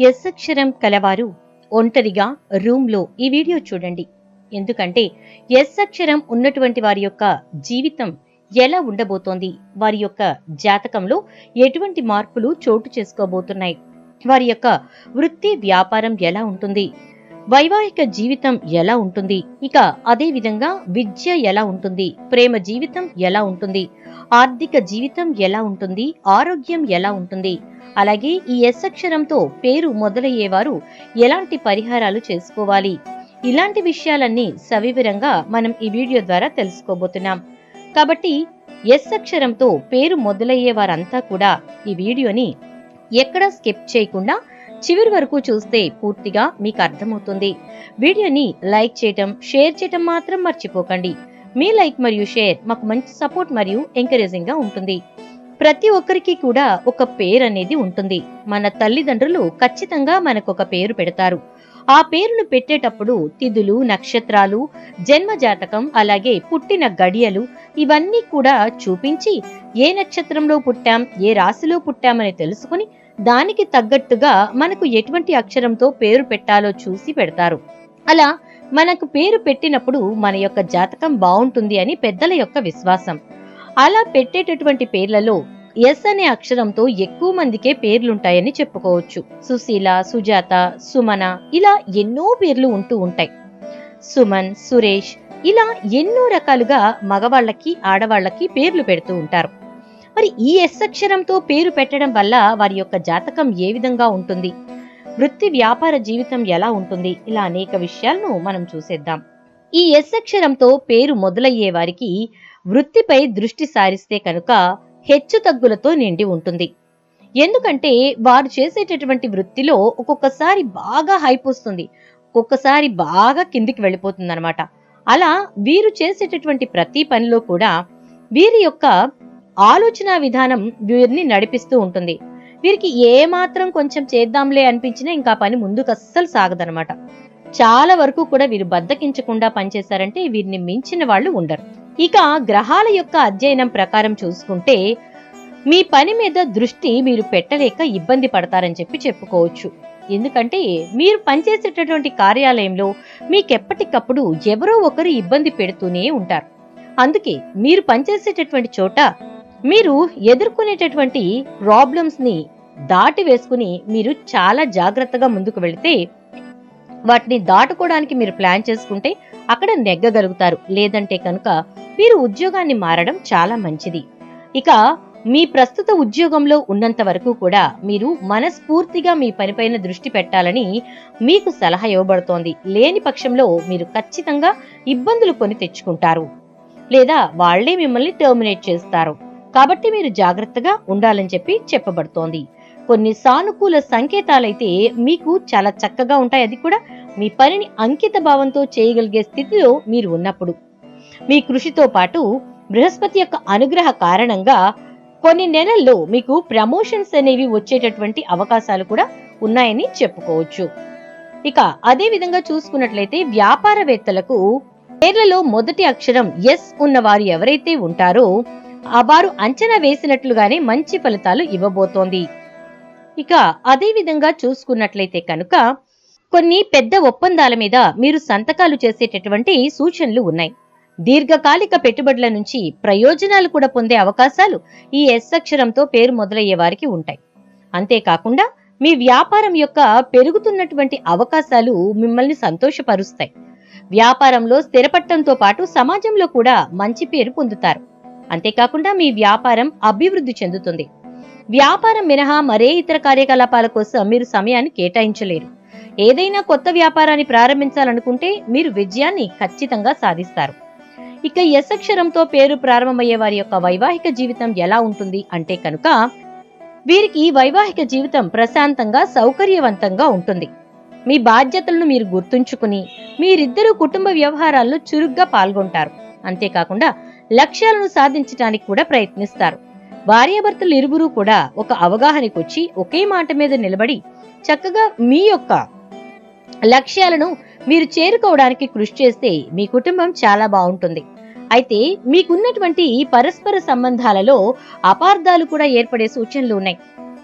Yes అక్షరం కలవారు. ఒంటరిగా రూమ్లో ఈ వీడియో చూడండి. ఎందుకంటే ఎస్ అక్షరం ఉన్నటువంటి వారి యొక్క జీవితం ఎలా ఉండబోతోంది? వారి యొక్క జాతకంలో ఎటువంటి మార్పులు చోటు చేసుకోబోతున్నాయి? వారి యొక్క వృత్తి వ్యాపారం ఎలా ఉంటుంది? వైవాహిక జీవితం ఎలా ఉంటుంది? ఇక అదే విధంగా విద్య ఎలా ఉంటుంది? ప్రేమ జీవితం ఎలా ఉంటుంది? ఆర్థిక జీవితం ఎలా ఉంటుంది? ఆరోగ్యం ఎలా ఉంటుంది? అలాగే ఈ ఎస్ అక్షరంతో పేరు మొదలయ్యేవారు ఎలాంటి పరిహారాలు చేసుకోవాలి? ఇలాంటి విషయాలన్నీ సవివరంగా మనం ఈ వీడియో ద్వారా తెలుసుకోబోతున్నాం. కాబట్టి ఎస్ అక్షరంతో పేరు మొదలయ్యే వారంతా కూడా ఈ వీడియోని ఎక్కడా స్కిప్ చేయకుండా చివరి వరకు చూస్తే పూర్తిగా మీకు అర్థమవుతుంది. వీడియోని లైక్ చేయటం షేర్ చేయటం మాత్రం మర్చిపోకండి. మీ లైక్ మరియు షేర్ మాకు మంచి సపోర్ట్ మరియు ఎంకరేజింగ్గా ఉంటుంది. ప్రతి ఒక్కరికి కూడా ఒక పేరు అనేది ఉంటుంది. మన తల్లిదండ్రులు ఖచ్చితంగా మనకు ఒక పేరు పెడతారు. ఆ పేరును పెట్టేటప్పుడు తిథులు నక్షత్రాలు జన్మ జాతకం అలాగే పుట్టిన గడియలు ఇవన్నీ కూడా చూపించి ఏ నక్షత్రంలో పుట్టాం ఏ రాశిలో పుట్టామని తెలుసుకుని దానికి తగ్గట్టుగా మనకు ఎటువంటి అక్షరంతో పేరు పెట్టాలో చూసి పెడతారు. అలా మనకు పేరు పెట్టినప్పుడు మన యొక్క జాతకం బాగుంటుంది అని పెద్దల యొక్క విశ్వాసం. అలా పెట్టేటటువంటి పేర్లలో ఎస్ అనే అక్షరంతో ఎక్కువ మందికే పేర్లుంటాయని చెప్పుకోవచ్చు. సుశీల సుజాత సుమన ఇలా ఎన్నో పేర్లు ఉంటూ ఉంటాయి. సుమన్ సురేష్ ఇలా ఎన్నో రకాలుగా మగవాళ్ళకి ఆడవాళ్ళకి పేర్లు పెడుతూ ఉంటారు. మరి ఈ ఎస్ అక్షరంతో పేరు పెట్టడం వల్ల వారి యొక్క జాతకం ఏ విధంగా ఉంటుంది? వృత్తి వ్యాపార జీవితం ఎలా ఉంటుంది? ఇలా అనేక విషయాలను మనం చూసేద్దాం. ఈ ఎస్ అక్షరంతో పేరు మొదలయ్యే వారికి వృత్తిపై దృష్టి సారిస్తే కనుక హెచ్చు తగ్గులతో నిండి ఉంటుంది. ఎందుకంటే వారు చేసేటటువంటి వృత్తిలో ఒక్కొక్కసారి బాగా హైప్ వస్తుంది. ఒక్కొక్కసారి బాగా కిందికి వెళ్ళిపోతుంది అనమాట అలా వీరు చేసేటటువంటి ప్రతి పనిలో కూడా వీరి యొక్క ఆలోచన విధానం వీరిని నడిపిస్తూ ఉంటుంది. వీరికి ఏ మాత్రం కొంచెం చేద్దాంలే అనిపించినా ఇంకా పని ముందుకు అస్సలు సాగదనమాట చాలా వరకు కూడా వీరు బద్దకించకుండా పనిచేశారంటే వీరిని మించిన వాళ్ళు ఉండరు. ఇక గ్రహాల యొక్క అధ్యయనం ప్రకారం చూసుకుంటే మీ పని మీద దృష్టి మీరు పెట్టలేక ఇబ్బంది పడతారని చెప్పి చెప్పుకోవచ్చు. ఎందుకంటే మీరు పనిచేసేటటువంటి కార్యాలయంలో మీకెప్పటికప్పుడు ఎవరో ఒకరు ఇబ్బంది పెడుతూనే ఉంటారు. అందుకే మీరు పనిచేసేటటువంటి చోట మీరు ఎదుర్కొనేటటువంటి ప్రాబ్లమ్స్ని దాటి వేసుకుని మీరు చాలా జాగ్రత్తగా ముందుకు వెళితే వాటిని దాటుకోవడానికి మీరు ప్లాన్ చేసుకుంటే అక్కడ నెగ్గగలుగుతారు. లేదంటే కనుక మీరు ఉద్యోగాన్ని మారడం చాలా మంచిది. ఇక మీ ప్రస్తుత ఉద్యోగంలో ఉన్నంత వరకు కూడా మీరు మనస్ఫూర్తిగా మీ పనిపైన దృష్టి పెట్టాలని మీకు సలహా ఇవ్వబడుతోంది. లేని పక్షంలో మీరు ఖచ్చితంగా ఇబ్బందులు కొని తెచ్చుకుంటారు. లేదా వాళ్ళే మిమ్మల్ని టర్మినేట్ చేస్తారు. కాబట్టి మీరు జాగ్రత్తగా ఉండాలని చెప్పి చెప్పబడుతోంది. కొన్ని సానుకూల సంకేతాలైతే మీకు చాలా చక్కగా ఉంటాయి. అది కూడా మీ పనిని అంకిత భావంతో చేయగలిగే స్థితిలో మీరు ఉన్నప్పుడు. మీ కృషితో పాటు బృహస్పతి యొక్క అనుగ్రహ కారణంగా కొన్ని నెలల్లో మీకు ప్రమోషన్స్ అనేవి వచ్చేటటువంటి అవకాశాలు కూడా ఉన్నాయని చెప్పుకోవచ్చు. ఇక అదే విధంగా చూసుకున్నట్లయితే వ్యాపారవేత్తలకు పేర్లలో మొదటి అక్షరం ఎస్ ఉన్న వారు ఎవరైతే ఉంటారో ఆ వారు అంచనా వేసినట్లుగానే మంచి ఫలితాలు ఇవ్వబోతోంది. ఇక అదే విధంగా చూసుకున్నట్లయితే కనుక కొన్ని పెద్ద ఒప్పందాల మీద మీరు సంతకాలు చేసేటటువంటి సూచనలు ఉన్నాయి. దీర్ఘకాలిక పెట్టుబడుల నుంచి ప్రయోజనాలు కూడా పొందే అవకాశాలు ఈ ఎస్ అక్షరంతో పేరు మొదలయ్యే వారికి ఉంటాయి. అంతేకాకుండా మీ వ్యాపారం యొక్క పెరుగుతున్నటువంటి అవకాశాలు మిమ్మల్ని సంతోషపరుస్తాయి. వ్యాపారంలో స్థిరపట్టంతో పాటు సమాజంలో కూడా మంచి పేరు పొందుతారు. అంతేకాకుండా మీ వ్యాపారం అభివృద్ధి చెందుతుంది. వ్యాపారం మినహా మరే ఇతర కార్యకలాపాల కోసం మీరు సమయాన్ని కేటాయించలేరు. ఏదైనా కొత్త వ్యాపారాన్ని ప్రారంభించాలనుకుంటే మీరు విజయాన్ని ఖచ్చితంగా సాధిస్తారు. ఇక యశక్షరంతో పేరు ప్రారంభమయ్యే వారి యొక్క వైవాహిక జీవితం ఎలా ఉంటుంది అంటే కనుక వీరికి వైవాహిక జీవితం ప్రశాంతంగా సౌకర్యవంతంగా ఉంటుంది. మీ బాధ్యతలను మీరు గుర్తుంచుకుని మీరిద్దరూ కుటుంబ వ్యవహారాల్లో చురుగ్గా పాల్గొంటారు. అంతేకాకుండా లక్ష్యాలను సాధించడానికి కూడా ప్రయత్నిస్తారు. భార్యాభర్తలు ఇరువురు కూడా ఒక అవగాహనకు వచ్చి ఒకే మాట మీద నిలబడి చక్కగా మీ యొక్క లక్ష్యాలను మీరు చేరుకోవడానికి కృషి చేస్తే మీ కుటుంబం చాలా బాగుంటుంది. అయితే మీకున్నటువంటి పరస్పర సంబంధాలలో అపార్థాలు కూడా ఏర్పడే సూచనలు ఉన్నాయి.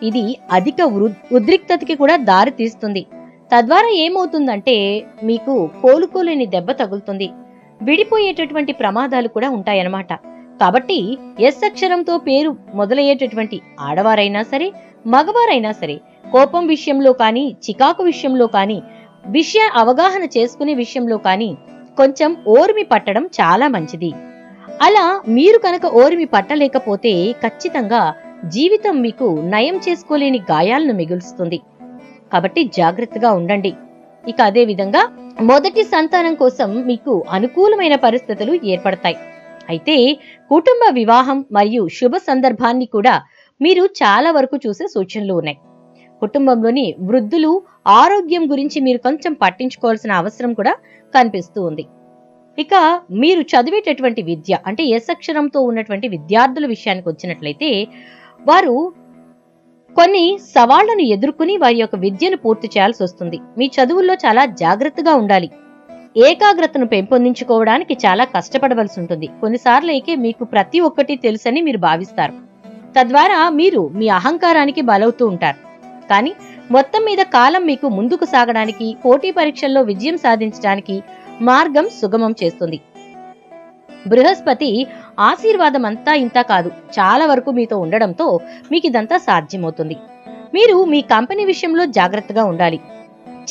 ఇది అధిక ఉద్రిక్తతకి కూడా దారి తీస్తుంది. తద్వారా ఏమవుతుందంటే మీకు కోలుకోలేని దెబ్బ తగులుతుంది. విడిపోయేటటువంటి ప్రమాదాలు కూడా ఉంటాయన్నమాట. కాబట్టి ఎస్ అక్షరంతో పేరు మొదలయ్యేటటువంటి ఆడవారైనా సరే మగవారైనా సరే కోపం విషయంలో కానీ చికాకు విషయంలో కానీ విషయ అవగాహన చేసుకునే విషయంలో కానీ కొంచెం ఓర్మి పట్టడం చాలా మంచిది. అలా మీరు కనుక ఓర్మి పట్టలేకపోతే ఖచ్చితంగా జీవితం మీకు నయం చేసుకోలేని గాయాలను మిగులుస్తుంది. కాబట్టి జాగ్రత్తగా ఉండండి. ఇక అదే విధంగా మొదటి సంతానం కోసం మీకు అనుకూలమైన పరిస్థితులు ఏర్పడతాయి. అయితే కుటుంబ వివాహం మరియు శుభ సందర్భాన్ని కూడా మీరు చాలా వరకు చూసే సూచనలు ఉన్నాయి. కుటుంబంలోని వృద్ధులు ఆరోగ్యం గురించి మీరు కొంచెం పట్టించుకోవాల్సిన అవసరం కూడా కనిపిస్తూ ఉంది. ఇక మీరు చదివేటటువంటి విద్య అంటే ఎస్ అక్షరంతో ఉన్నటువంటి విద్యార్థుల విషయానికి వచ్చినట్లయితే వారు కొన్ని సవాళ్ళను ఎదుర్కొని వారి యొక్క విద్యను పూర్తి చేయాల్సి వస్తుంది. మీ చదువుల్లో చాలా జాగ్రత్తగా ఉండాలి. ఏకాగ్రతను పెంపొందించుకోవడానికి చాలా కష్టపడవలసి ఉంటుంది. కొన్నిసార్లు అయితే మీకు ప్రతి ఒక్కటి తెలుసని మీరు భావిస్తారు. తద్వారా మీరు మీ అహంకారానికి బలవుతూ ఉంటారు. కానీ మొత్తం మీద కాలం మీకు ముందుకు సాగడానికి పోటీ పరీక్షల్లో విజయం సాధించడానికి మార్గం సుగమం చేస్తుంది. బృహస్పతి ఆశీర్వాదం అంతా ఇంత కాదు. చాలా వరకు మీతో ఉండడంతో మీకు ఇదంతా సాధ్యమవుతుంది. మీరు మీ కంపెనీ విషయంలో జాగ్రత్తగా ఉండాలి.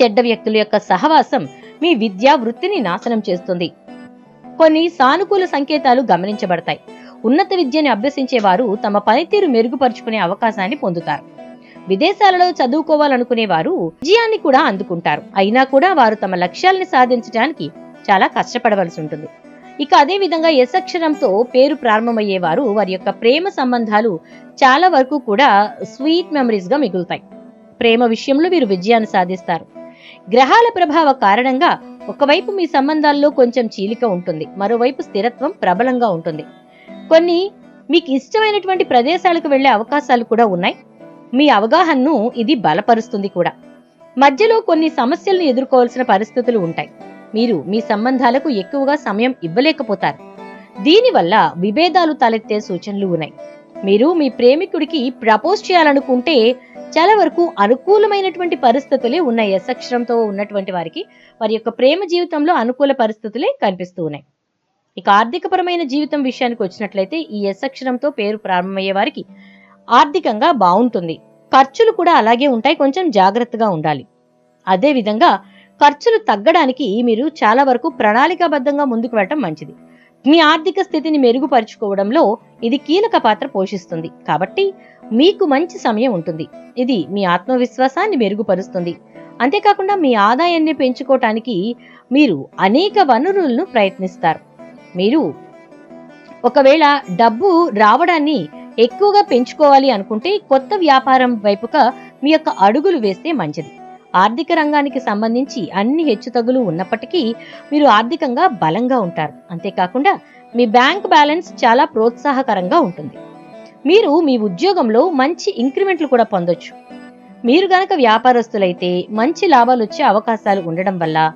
చెడ్డ వ్యక్తుల యొక్క సహవాసం మీ విద్యా వృత్తిని నాశనం చేస్తుంది. కొన్ని సానుకూల సంకేతాలు గమనించబడతాయి. ఉన్నత విద్యని అభ్యసించే వారు తమ పనితీరు మెరుగుపరుచుకునే అవకాశాన్ని పొందుతారు. విదేశాలలో చదువుకోవాలనుకునే వారు విజయాన్ని కూడా అందుకుంటారు. అయినా కూడా వారు తమ లక్ష్యాలను సాధించడానికి చాలా కష్టపడవలసి ఉంటుంది. ఇక అదే విధంగా ఎస్ అక్షరంతో పేరు ప్రారంభమయ్యేవారు వారి యొక్క ప్రేమ సంబంధాలు చాలా వరకు కూడా స్వీట్ మెమరీస్గా మిగులుతాయి. ప్రేమ విషయంలో వీరు విజయాన్ని సాధిస్తారు. గ్రహాల ప్రభావ కారణంగా ఒకవైపు మీ సంబంధాల్లో కొంచెం చీలిక ఉంటుంది మరోవైపు స్థిరత్వం ప్రబలంగా ఉంటుంది. కొన్ని మీకు ఇష్టమైనటువంటి ప్రదేశాలకు వెళ్ళే అవకాశాలు కూడా ఉన్నాయి. మీ అవగాహనను ఇది బలపరుస్తుంది కూడా. మధ్యలో కొన్ని సమస్యలను ఎదుర్కోవాల్సిన పరిస్థితులు ఉంటాయి. మీరు మీ సంబంధాలకు ఎక్కువగా సమయం ఇవ్వలేకపోతారు. దీనివల్ల విభేదాలు తలెత్తే సూచనలు ఉన్నాయి. మీరు మీ ప్రేమికుడికి ప్రపోజ్ చేయాలనుకుంటే చాలా వరకు అనుకూలమైనటువంటి పరిస్థితులే ఉన్నాయి. ఎస్అక్షరంతో ఉన్నటువంటి వారికి వారి యొక్క ప్రేమ జీవితంలో అనుకూల పరిస్థితులే కనిపిస్తూ ఉన్నాయి. ఇక ఆర్థికపరమైన జీవితం విషయానికి వచ్చినట్లయితే ఈ ఎస్అక్షరంతో పేరు ప్రారంభమయ్యే వారికి ఆర్థికంగా బాగుంటుంది. ఖర్చులు కూడా అలాగే ఉంటాయి. కొంచెం జాగ్రత్తగా ఉండాలి. అదేవిధంగా ఖర్చులు తగ్గడానికి మీరు చాలా వరకు ప్రణాళికాబద్ధంగా ముందుకు వెళ్ళటం మంచిది. మీ ఆర్థిక స్థితిని మెరుగుపరుచుకోవడంలో ఇది కీలక పాత్ర పోషిస్తుంది. కాబట్టి మీకు మంచి సమయం ఉంటుంది. ఇది మీ ఆత్మవిశ్వాసాన్ని మెరుగుపరుస్తుంది. అంతేకాకుండా మీ ఆదాయాన్ని పెంచుకోవటానికి మీరు అనేక వనరులను ప్రయత్నిస్తారు. మీరు ఒకవేళ డబ్బు రావడాన్ని ఎక్కువగా పెంచుకోవాలి అనుకుంటే కొత్త వ్యాపారం వైపుగా మీ యొక్క అడుగులు వేస్తే మంచిది. ఆర్థిక రంగానికి సంబంధించి అన్ని హెచ్చుతగులు ఉన్నప్పటికీ మీరు ఆర్థికంగా బలంగా ఉంటారు. అంతేకాకుండా మీ బ్యాంక్ బ్యాలెన్స్ చాలా ప్రోత్సాహకరంగా ఉంటుంది. మీరు మీ ఉద్యోగంలో మంచి ఇంక్రిమెంట్లు కూడా పొందొచ్చు. మీరు గనక వ్యాపారస్తులైతే మంచి లాభాలు వచ్చే అవకాశాలు ఉండడం వల్ల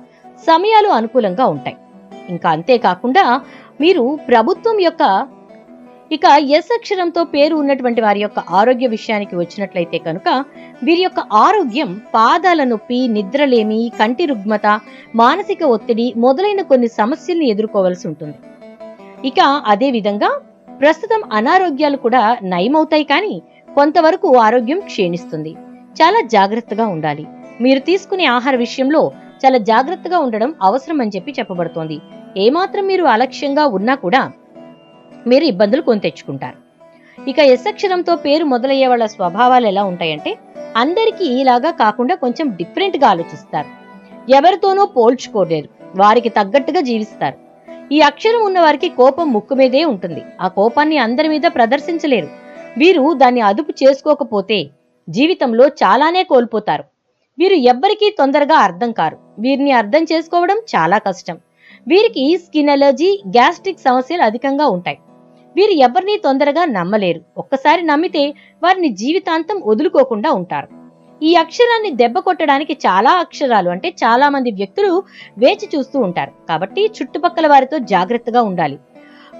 సమయాలు అనుకూలంగా ఉంటాయి. ఇంకా అంతేకాకుండా మీరు ప్రభుత్వం యొక్క ఇక ఎస్ అక్షరంతో పేరు ఉన్నటువంటి వారి యొక్క ఆరోగ్య విషయానికి వచ్చినట్లయితే కనుక వీరి యొక్క ఆరోగ్యం పాదాల నొప్పి నిద్రలేమి కంటి రుగ్మత మానసిక ఒత్తిడి మొదలైన కొన్ని సమస్యల్ని ఎదుర్కోవాల్సి ఉంటుంది. ఇక అదే విధంగా ప్రస్తుతం అనారోగ్యాలు కూడా నయమవుతాయి కానీ కొంతవరకు ఆరోగ్యం క్షీణిస్తుంది. చాలా జాగ్రత్తగా ఉండాలి. మీరు తీసుకునే ఆహార విషయంలో చాలా జాగ్రత్తగా ఉండడం అవసరం అని చెప్పి చెప్పబడుతోంది. ఏమాత్రం మీరు అలక్ష్యంగా ఉన్నా కూడా మీరు ఇబ్బందులు కొని తెచ్చుకుంటారు. ఇక ఎస్సక్షరంతో పేరు మొదలయ్యే వాళ్ళ స్వభావాలు ఎలా ఉంటాయంటే అందరికీ ఇలాగా కాకుండా కొంచెం డిఫరెంట్గా ఆలోచిస్తారు. ఎవరితోనో పోల్చుకోలేరు. వారికి తగ్గట్టుగా జీవిస్తారు. ఈ అక్షరం ఉన్నవారికి కోపం ముక్కు మీదే ఉంటుంది. ఆ కోపాన్ని అందరి మీద ప్రదర్శించలేరు. వీరు దాన్ని అదుపు చేసుకోకపోతే జీవితంలో చాలానే కోల్పోతారు. వీరు ఎవ్వరికీ తొందరగా అర్థం కారు. వీరిని అర్థం చేసుకోవడం చాలా కష్టం. వీరికి స్కిన్ అలర్జీ గ్యాస్ట్రిక్ సమస్యలు అధికంగా ఉంటాయి. వీరు ఎవరిని తొందరగా నమ్మలేరు. ఒక్కసారి నమ్మితే వారిని జీవితాంతం వదులుకోకుండా ఉంటారు. ఈ అక్షరాన్ని దెబ్బ కొట్టడానికి చాలా అక్షరాలు అంటే చాలా మంది వ్యక్తులు వేచి చూస్తూ ఉంటారు. కాబట్టి చుట్టుపక్కల వారితో జాగ్రత్తగా ఉండాలి.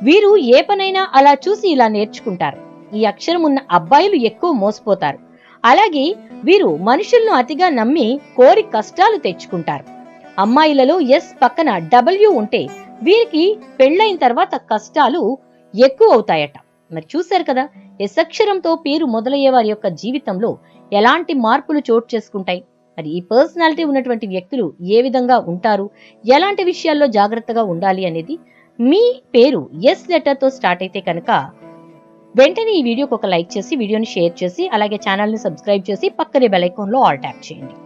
వీరు ఏ పనైనా అలా చూసి ఇలా నేర్చుకుంటారు. ఈ అక్షరం ఉన్న అబ్బాయిలు ఎక్కువ మోసపోతారు. అలాగే వీరు మనుషులను అతిగా నమ్మి కోరి కష్టాలు తెచ్చుకుంటారు. అమ్మాయిలలో ఎస్ పక్కన డబ్ల్యూ ఉంటే వీరికి పెళ్ళైన తర్వాత కష్టాలు ఎక్కువ అవుతాయట. మరి చూశారు కదా ఎస్ అక్షరంతో పేరు మొదలయ్యే వారి యొక్క జీవితంలో ఎలాంటి మార్పులు చోటు చేసుకుంటాయి? మరి ఈ పర్సనాలిటీ ఉన్నటువంటి వ్యక్తులు ఏ విధంగా ఉంటారు? ఎలాంటి విషయాల్లో జాగ్రత్తగా ఉండాలి అనేది మీ పేరు ఎస్ లెటర్తో స్టార్ట్ అయితే కనుక వెంటనే ఈ వీడియోకి ఒక లైక్ చేసి వీడియోని షేర్ చేసి అలాగే ఛానల్ని సబ్స్క్రైబ్ చేసి పక్కనే బెల్ ఐకాన్లో ఆల్ ట్యాప్ చేయండి.